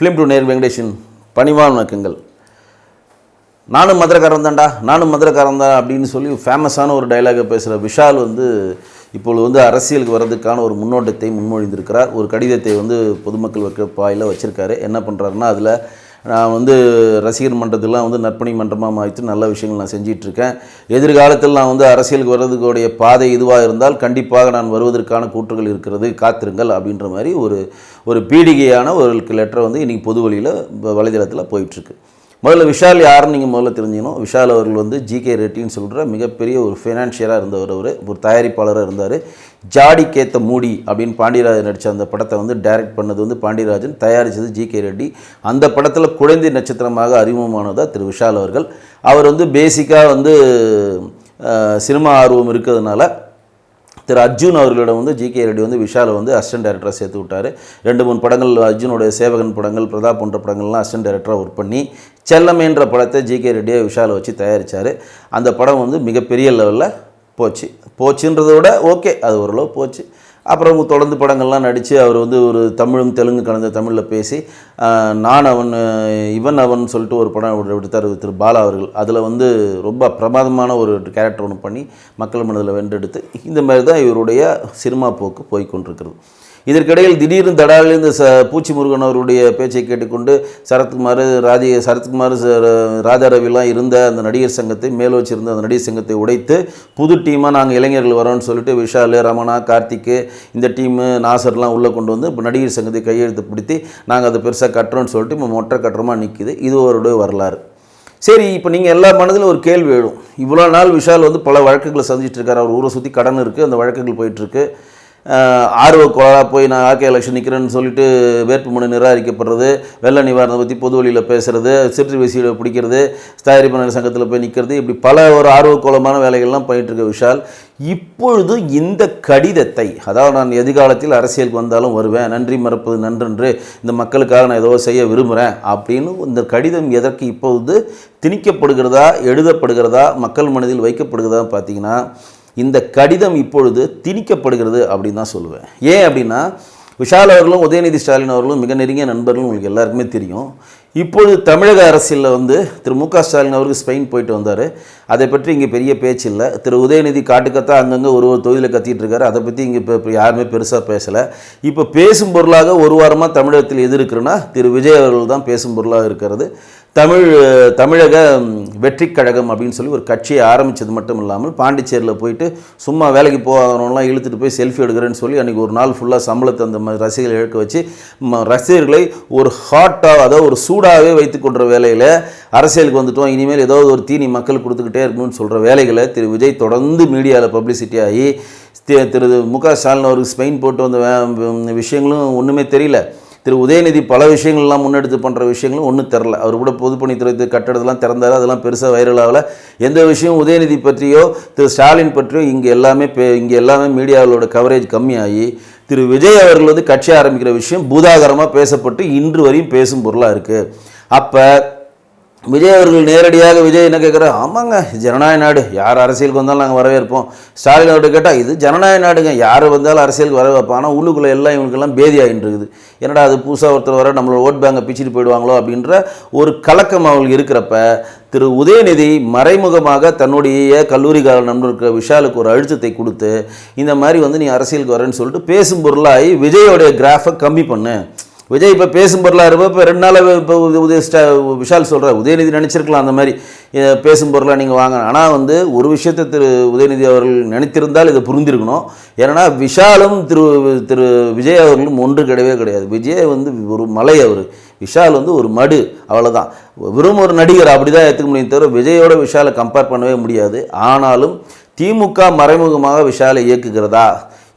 Film two நேர் வெங்கடேஷன் பணிவான வணக்கங்கள் நானும் மதுரக்காரன் தான்டா நானும் மதுரக்காரன் தான் அப்படின்னு சொல்லி ஃபேமஸான ஒரு டைலாகை பேசுகிற விஷால் வந்து இப்பொழுது வந்து அரசியலுக்கு வர்றதுக்கான ஒரு முன்னோட்டத்தை முன்மொழிந்திருக்கிறார். ஒரு கடிதத்தை வந்து பொதுமக்கள் வைக்க பாயில் வச்சுருக்காரு. என்ன பண்ணுறாருன்னா அதில் நான் வந்து ரசிகர் மன்றத்திலாம் வந்து நற்பணி மன்றமாக மாற்றி நல்ல விஷயங்கள் நான் செஞ்சிட்ருக்கேன். எதிர்காலத்தில் நான் வந்து அரசியலுக்கு வர்றதுக்குடைய பாதை இதுவாக இருந்தால் கண்டிப்பாக நான் வருவதற்கான கூற்றுகள் இருக்கிறது காத்திருங்கள் அப்படின்ற மாதிரி ஒரு ஒரு பீடிகையான ஒரு லெட்டரை வந்து இன்றைக்கி பொது வழியில் வலைதளத்தில் போயிட்டுருக்கு முதல்ல விஷால் யாருன்னு நீங்கள் முதல்ல தெரிஞ்சுக்கணும். விஷால் அவர்கள் வந்து ஜிகே ரெட்டின்னு சொல்கிற மிகப்பெரிய ஒரு ஃபினான்ஷியலாக இருந்தவர் அவர். ஒரு தயாரிப்பாளராக இருந்தார். ஜாடி கேத்த மூடி அப்படின்னு பாண்டியராஜன் நடித்த அந்த படத்தை வந்து டைரக்ட் பண்ணது வந்து பாண்டியராஜன். தயாரித்தது ஜிகே ரெட்டி. அந்த படத்தில் குழந்தை நட்சத்திரமாக அறிமுகமானதாக திரு விஷால் அவர்கள். அவர் வந்து பேசிக்காக வந்து சினிமா ஆர்வம் இருக்கிறதுனால திரு அர்ஜுன் அவர்களிடம் வந்து ஜிகே ரெட்டி வந்து விஷாலை வந்து அசிஸ்டன்ட் டேரக்டராக சேர்த்து விட்டார். ரெண்டு மூணு படங்கள் அர்ஜுனுடைய சேவகன் படங்கள் பிரதாப் போன்ற படங்கள்லாம் அசிஸ்டன்ட் டேரக்டராக ஒர்க் பண்ணி செல்லமேன்ற படத்தை ஜிகே ரெட்டியை விஷாலை வச்சு தயாரித்தார் அந்த படம் வந்து மிகப்பெரிய லெவலில் போச்சு. போச்சுன்றதை விட ஓகே அது ஓரளவு போச்சு. அப்புறம் தொடர்ந்து படங்கள்லாம் நடித்து அவர் வந்து ஒரு தமிழும் தெலுங்கு கலந்த தமிழில் பேசி நான் அவன் இவன் அவன் சொல்லிட்டு ஒரு படம் எடுத்தார் திரு பாலா அவர்கள். அதில் வந்து ரொம்ப பிரமாதமான ஒரு கேரக்டர் ஒன்று பண்ணி மக்கள் மனதில் வென்றெடுத்து இந்த மாதிரி தான் இவருடைய சினிமா போக்கு போய்கொண்டிருக்கிறது இதற்கிடையில் திடீர்னு தடாலில் இந்த ச பூச்சி முருகன் அவருடைய பேச்சை கேட்டுக்கொண்டு சரத்குமார் ராதி சரத்குமார் ச- ராஜா ரவிலாம் இருந்த அந்த நடிகர் சங்கத்தை மேல் வச்சிருந்த அந்த நடிகர் சங்கத்தை உடைத்து புது டீமாக நாங்கள் இளைஞர்கள் வரோம்னு சொல்லிட்டு விஷால் ரமணா கார்த்திக்கு இந்த டீமு நாசர்லாம் உள்ளே கொண்டு வந்து இப்போ நடிகர் சங்கத்தை கையெழுத்து பிடித்தி நாங்கள் அதை பெருசாக கட்டுறோம்னு சொல்லிட்டு இப்போ மொட்டை கட்டுறமாக நிற்கிது இது அவருடைய வரலாறு. சரி இப்போ நீங்கள் எல்லா மனதிலும் ஒரு கேள்வி எழும். இவ்வளோ நாள் விஷால் வந்து பல வழக்குகளை சந்திச்சிட்டு இருக்கார். அவர் ஊரை சுற்றி கடன் இருக்குது. அந்த வழக்குகள் போயிட்டுருக்கு. ஆர்வ போய் நான் ஆர்கே எலெக்ஷன் நிற்கிறேன்னு சொல்லிட்டு வேட்புமனு நிராகரிக்கப்படுறது வெள்ள நிவாரணத்தை பற்றி பொது வழியில் பேசுகிறது சிற்று வேசியில் பிடிக்கிறது தயாரிப்பாளர் சங்கத்தில் போய் நிற்கிறது இப்படி பல ஒரு ஆர்வக்கோலமான வேலைகள்லாம் பண்ணிகிட்டு இருக்க விஷால். இப்பொழுது இந்த கடிதத்தை அதாவது நான் எதிர்காலத்தில் அரசியலுக்கு வந்தாலும் வருவேன் நன்றி மறப்பது நன்றன்று இந்த மக்களுக்காக நான் ஏதோ செய்ய விரும்புகிறேன் அப்படின்னு இந்த கடிதம் எதற்கு இப்பொழுது திணிக்கப்படுகிறதா எழுதப்படுகிறதா மக்கள் மனதில் வைக்கப்படுகிறதா பார்த்தீங்கன்னா இந்த கடிதம் இப்பொழுது திணிக்கப்படுகிறது அப்படின்னு தான் சொல்லுவேன். ஏன் அப்படின்னா விஷால் அவர்களும் உதயநிதி ஸ்டாலின் அவர்களும் மிக நெருங்கிய நண்பர்கள் உங்களுக்கு எல்லாருக்குமே தெரியும். இப்பொழுது தமிழக அரசியலில் வந்து திரு மு க ஸ்டாலின் அவருக்கு ஸ்பெயின் போயிட்டு வந்தார். அதை பற்றி இங்கே பெரிய பேச்சு இல்லை. திரு உதயநிதி காட்டுக்கத்தா அங்கங்கே ஒரு ஒரு தொகுதியில் கத்திட்டு இருக்காரு அதை பற்றி இங்கே இப்போ யாருமே பெருசாக பேசலை. இப்போ பேசும் பொருளாக ஒரு வாரமாக தமிழகத்தில் எது இருக்குன்னா திரு விஜய் அவர்கள் தான் பேசும் பொருளாக இருக்கிறது. தமிழ் தமிழக வெற்றி கழகம் அப்படின்னு சொல்லி ஒரு கட்சியை ஆரம்பித்தது மட்டும் இல்லாமல் பாண்டிச்சேரியில் போயிட்டு சும்மா வேலைக்கு போகாதவங்களாம் இழுத்துட்டு போய் செல்ஃபி எடுக்கிறேன்னு சொல்லி அன்றைக்கி ஒரு நாள் ஃபுல்லாக சம்பளத்தை அந்த மாதிரி ரசிகர்களை இழக்க வச்சு ம- ரசிகர்களை ஒரு ஹாட்டாக அதாவது ஒரு சூடாகவே வைத்துக் கொண்ட வேலையில் அரசியலுக்கு வந்துட்டோம். இனிமேல் ஏதாவது ஒரு தீனி மக்கள் கொடுத்துக்கிட்டே இருக்கணும்னு சொல்கிற வேலைகளை திரு விஜய் தொடர்ந்து மீடியாவில் பப்ளிசிட்டி ஆகி திரு மு க ஸ்டாலின் அவருக்கு ஸ்பெயின் போட்டு வந்த விஷயங்களும் ஒன்றுமே தெரியல. திரு உதயநிதி பல விஷயங்கள்லாம் முன்னெடுத்து பண்ணுற விஷயங்களும் ஒன்றும் தெரில அவர் கூட பொதுப்பணித்துறை கட்டடத்தெல்லாம் திறந்தார் அதெல்லாம் பெருசாக வைரல் எந்த விஷயம் உதயநிதி பற்றியோ திரு ஸ்டாலின் பற்றியோ இங்கே எல்லாமே பே- இங்கே எல்லாமே மீடியாவோட கவரேஜ் கம்மியாகி திரு விஜய் அவர்கள் வந்து கட்சி ஆரம்பிக்கிற விஷயம் பூதாகரமாக பேசப்பட்டு இன்று வரையும் பேசும் பொருளாக இருக்குது அப்போ விஜய் அவர்கள் நேரடியாக விஜய் என்ன கேட்குறாரு? ஆமாங்க ஜனநாயக நாடு. யார் அரசியலுக்கு வந்தாலும் நாங்கள் வரவேற்போம். ஸ்டாலின் அவர்கிட்ட கேட்டால் இது ஜனநாயக நாடுங்க. யார் வந்தாலும் அரசியலுக்கு வரவேற்போம். ஆனால் உள்ளுக்குள்ளே எல்லாம் இவங்களுக்கெல்லாம் பேதி ஆகிட்டு இருக்குது என்னடா அது புதுசாக ஒருத்தர் வர நம்மளோட ஓட் பேங்கை பிச்சுட்டு போயிடுவாங்களோ அப்படின்ற ஒரு கலக்கம் அவங்களுக்கு இருக்கிறப்ப திரு உதயநிதி மறைமுகமாக தன்னுடைய கல்லூரி கால நண்பருக்கு விஷாலுக்கு ஒரு அழுத்தத்தை கொடுத்து இந்த மாதிரி வந்து நீ அரசியலுக்கு வரேன்னு சொல்லிட்டு பேசும் பொருளாகி விஜயோடைய கிராஃபை கம்மி பண்ணு. விஜய் இப்போ பேசும் பொருளாக இருப்போம் இப்போ ரெண்டு நாளாக இப்போ உதய ஸ்டா விஷால் சொல்கிறார் உதயநிதி நினச்சிருக்கலாம் அந்த மாதிரி பேசும் பொருளாக நீங்கள் வாங்க ஆனால் வந்து ஒரு விஷயத்தை திரு உதயநிதி அவர்கள் நினைத்திருந்தால் இதை புரிந்திருக்கணும். ஏன்னா விஷாலும் திரு திரு விஜய் அவர்களும் ஒன்று கிடையவே கிடையாது. விஜய் வந்து ஒரு மலை அவர். விஷால் வந்து ஒரு மடு அவ்வளோதான் வெறும் ஒரு நடிகர் அப்படி தான் ஏற்றுக்க முடியும் தவிர விஜயோட விஷாலை கம்பேர் பண்ணவே முடியாது. ஆனாலும் திமுக மறைமுகமாக விஷாலை இயக்குகிறதா?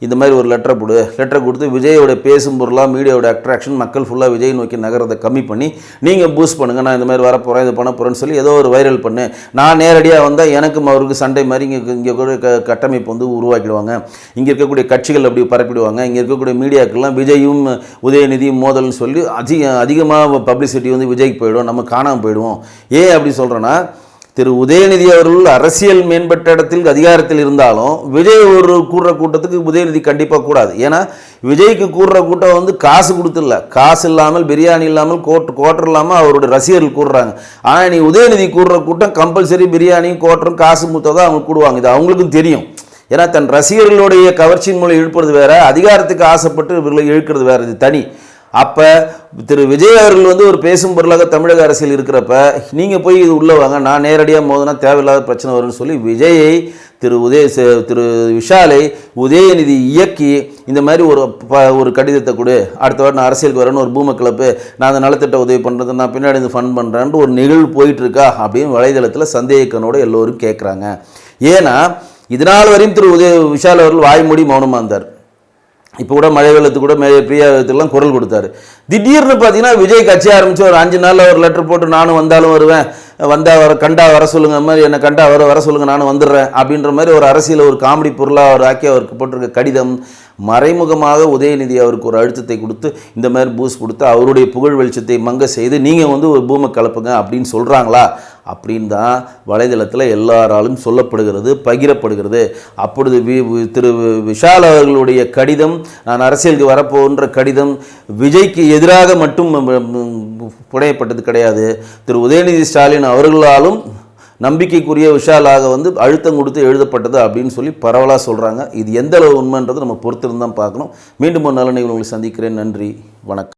இந்த மாதிரி ஒரு லெட்டரை கொடு லெட்டரை கொடுத்து விஜயோட பேசும் பொருளாக மீடியாவோட அட்ராக்ஷன் மக்கள் ஃபுல்லாக விஜய் நோக்கி நகரத்தை கம்மி பண்ணி நீங்கள் பூஸ்ட் பண்ணுங்கள் நான் இந்த மாதிரி வர போகிறேன் இது பண்ண போகிறேன்னு சொல்லி ஏதோ ஒரு வைரல் பண்ணு. நான் நேரடியாக வந்தால் எனக்கும் அவருக்கு சண்டை மாதிரி இங்கே இங்கே கூட க கட்டமைப்பு வந்து உருவாக்கிடுவாங்க. இங்கே இருக்கக்கூடிய கட்சிகள் அப்படி பரப்பிடுவாங்க. இங்கே இருக்கக்கூடிய மீடியாக்கெல்லாம் விஜயும் உதயநிதியும் மோதல்னு சொல்லி அதிக அதிகமாக பப்ளிசிட்டி வந்து விஜய்க்கு போயிடும். நம்ம காணாமல் போயிடுவோம். ஏன் அப்படி சொல்கிறேன்னா திரு உதயநிதி அவர்கள் அரசியல் மேம்பட்ட இடத்தில் அதிகாரத்தில் இருந்தாலும் விஜய் ஒரு கூடுற கூட்டத்துக்கு உதயநிதி கண்டிப்பாக கூடாது. ஏன்னா விஜய்க்கு கூடுற கூட்டம் வந்து காசு கொடுத்துடல. காசு இல்லாமல் பிரியாணி இல்லாமல் கோட் கோட்டர் இல்லாமல் அவருடைய ரசிகர்கள் கூடுறாங்க. ஆனால் நீ உதயநிதி கூடுற கூட்டம் கம்பல்சரி பிரியாணியும் கோட்டரும் காசு மூத்ததான் அவங்க கூடுவாங்க. இது அவங்களுக்கும் தெரியும். ஏன்னா தன் ரசிகர்களுடைய கவர்ச்சியின் மூலம் இழுப்பது வேற அதிகாரத்துக்கு ஆசைப்பட்டு இவர்களை இழுக்கிறது வேற. இது தனி. அப்போ திரு விஜய் அவர்கள் வந்து ஒரு பேசும் பொருளாக தமிழக அரசியல் இருக்கிறப்ப நீங்கள் போய் இது உள்ளே வாங்க நான் நேரடியாக மோதினா தேவையில்லாத பிரச்சனை வரும்னு சொல்லி விஜயை திரு உதய திரு விஷாலை உதயநிதி இயக்கி இந்த மாதிரி ஒரு ப ஒரு கடிதத்தை கொடு. அடுத்த வாரம் நான் அரசியலுக்கு வரேன்னு ஒரு பூம கிளப்பு நான் அந்த நலத்திட்ட உதவி பண்ணுறது நான் பின்னாடி இந்த ஃபண்ட் பண்ணுறேன்ட்டு ஒரு நிகழ்வு போயிட்டுருக்கா? அப்படின்னு வலைதளத்தில் சந்தேகக்கனோட எல்லோரும் கேட்குறாங்க ஏன்னா இதனால் வரையும் திரு உதய விஷால் அவர்கள் வாய்மூடி மௌனமாக இருந்தார். இப்போ கூட மழை வெள்ளத்து கூட மே பிரியா வெள்ளத்துக்குலாம் குரல் கொடுத்தாரு. திடீர்னு பார்த்தீங்கன்னா விஜய் கட்சி ஆரம்பித்து ஒரு அஞ்சு நாளில் ஒரு லெட்டர் போட்டு நானும் வந்தாலும் வருவேன். வந்தால் வர கண்டா வர சொல்லுங்கள் மாதிரி என்னை கண்டா வர வர சொல்லுங்கள் நானும் வந்துடுறேன். அப்படின்ற மாதிரி ஒரு அரசியல் ஒரு காமெடி பொருளாக அவர் ஆக்கி அவருக்கு போட்டிருக்க கடிதம் மறைமுகமாக உதயநிதி அவருக்கு ஒரு அழுத்தத்தை கொடுத்து இந்த மாதிரி பூஸ் கொடுத்து அவருடைய புகழ் வெளிச்சத்தை மங்க செய்து நீங்கள் வந்து ஒரு பூமை கலப்புங்க அப்படின்னு சொல்கிறாங்களா அப்படின்னு தான் வலைதளத்தில் எல்லாராலும் சொல்லப்படுகிறது பகிரப்படுகிறது. அப்பொழுது வி வி- திரு விஷால் அவர்களுடைய கடிதம் நான் அரசியலுக்கு வரப்போன்ற கடிதம் விஜய்க்கு எதிராக மட்டும் புனையப்பட்டது கிடையாது. திரு உதயநிதி ஸ்டாலின் அவர்களாலும் நம்பிக்கைக்குரிய விஷாலாக வந்து அழுத்தம் கொடுத்து எழுதப்பட்டது அப்படின்னு சொல்லி பரவலாக சொல்கிறாங்க இது எந்த அளவு உண்மைன்றது நம்ம பொறுத்திருந்தான் பார்க்கணும். மீண்டும் ஒரு நல்ல நிகழ்வு உங்களை சந்திக்கிறேன். நன்றி. வணக்கம்.